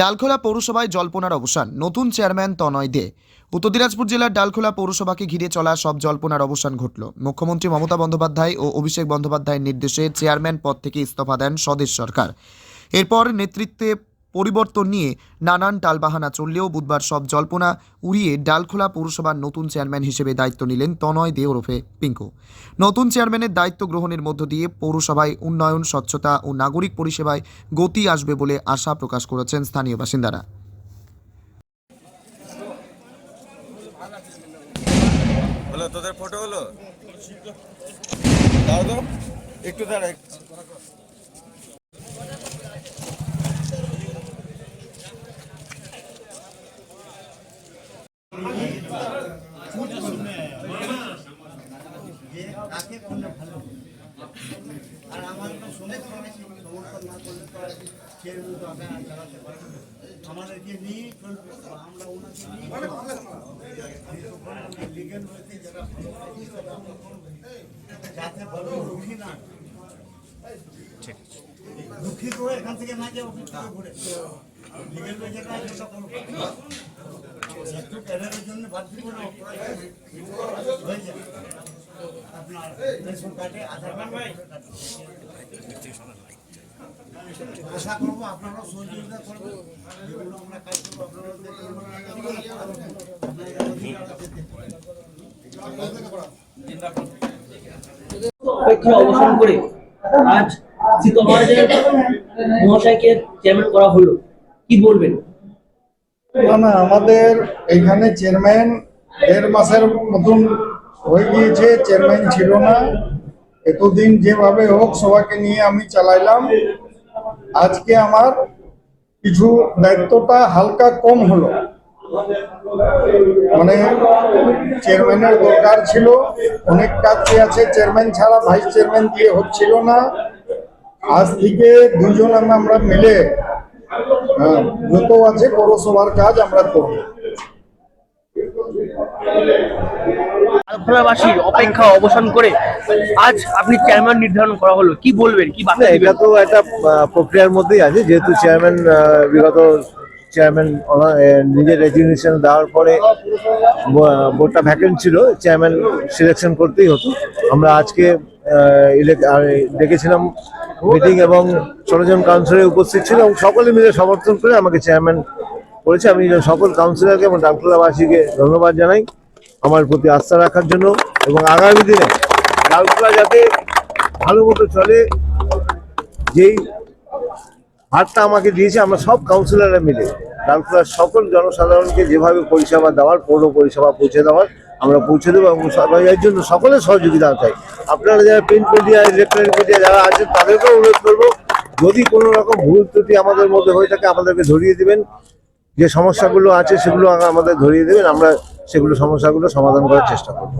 ডালখোলা পৌরসভায় জল্পনার অবসান। নতুন চেয়ারম্যান তনয় দে। উত্তর দিনাজপুর জেলার ডালখোলা পৌরসভাকে ঘিরে চলা সব জল্পনার অবসান ঘটল। মুখ্যমন্ত্রী মমতা বন্দ্যোপাধ্যায় ও অভিষেক বন্দ্যোপাধ্যায়ের নির্দেশে চেয়ারম্যান পদ থেকে ইস্তফা দেন স্বদেশ সরকার। এরপর নেতৃত্বে পরিবর্তন নিয়ে নানান টালবাহানা চললেও বুধবার সব জল্পনা উড়িয়ে ডালখোলা পৌরসভার নতুন চেয়ারম্যান হিসেবে দায়িত্ব নিলেন তনয় দে ওরফে পিঙ্কু। নতুন চেয়ারম্যানের দায়িত্ব গ্রহণের মধ্য দিয়ে পৌরসভায় উন্নয়ন, স্বচ্ছতা ও নাগরিক পরিষেবায় গতি আসবে বলে আশা প্রকাশ করেছেন স্থানীয় বাসিন্দারা। তোদের ফটো হলো? দাও তো, একটু দাঁড়া আর আমার তো শুনে তো অনেক সমর্থন না করলে তো আর চালাতে আমাদেরকে নিয়ে চলবে আমরা ওনাকে নিয়ে লিগেল ওয়েতে যারা ভালো কাজ করে আমরা করব। যাতে বড় দুঃখী না। দুঃখী করে এখান থেকে না যাও ঘুরে লিগেল ওয়ে যেটা আছে সেটা করব একটু করে আশা করব সহযোগিতা করবেন যেগুলো আমরা কাজ করব অবসান করে আজ শীতল মহাশয়কে চেয়ারম্যান করা হলো। কি বলবেন? না না, আমাদের এখানে চেয়ারম্যান দেড় মাসের মতন হয়ে গিয়েছে, চেয়ারম্যান ছিল না। এতদিন যেভাবে হোক সবাইকে নিয়ে আমি চালাইলাম। আজকে আমার কিছু দায়িত্বটা হালকা কম হলো। মানে চেয়ারম্যানের দরকার ছিল, অনেক কাজ আছে, চেয়ারম্যান ছাড়া ভাইস চেয়ারম্যান দিয়ে হচ্ছিল না। আজ থেকে দুজন আমরা মিলে হ্যাঁ, যত আছে পৌরসভার কাজ আমরা করব। অপেক্ষা অবসান করে আজ আপনি চেয়ারম্যান নির্ধারণ করা হলো। কি বলবেন? কি বার্তা না, এটা তো একটা প্রক্রিয়ার মধ্যেই আছে। যেহেতু চেয়ারম্যান বিগত চেয়ারম্যান নিজের রেজিগনেশন দেওয়ার পরে ব- বোর্ডটা ভ্যাকেন্ট ছিল চেয়ারম্যান সিলেকশন করতেই হতো। আমরা আজকে ডেকেছিলাম মিটিং এবং ষোলোজন কাউন্সিলর উপস্থিত ছিল এবং সকলে মিলে সমর্থন করে আমাকে চেয়ারম্যান করেছে। আমি সকল কাউন্সিলরকে এবং ডাক্তারবাসীকে ধন্যবাদ জানাই আমার প্রতি আস্থা রাখার জন্য এবং আগামী দিনে ডালখোলা যাতে ভালো মতো চলে, যেই হাতটা আমাকে দিয়েছে, আমরা সব কাউন্সিলররা মিলে ডালখোলার সকল জনসাধারণকে যেভাবে পরিষেবা দেওয়ার, পৌর পরিষেবা পৌঁছে দেওয়ার আমরা পৌঁছে দেবো এবং এর জন্য সকলের সহযোগিতা চাই। আপনারা যারা প্রিন্ট মিডিয়া ইলেকট্রনিক মিডিয়া যারা আছেন, তাদেরকেও অনুরোধ করব, যদি কোনো রকম ভুল ত্রুটি আমাদের মধ্যে হয়ে থাকে, আমাদেরকে ধরিয়ে দেবেন। যে সমস্যাগুলো আছে, সেগুলো আমাদের ধরিয়ে দেবেন। আমরা সেগুলো সমস্যাগুলো সমাধান করার চেষ্টা করব।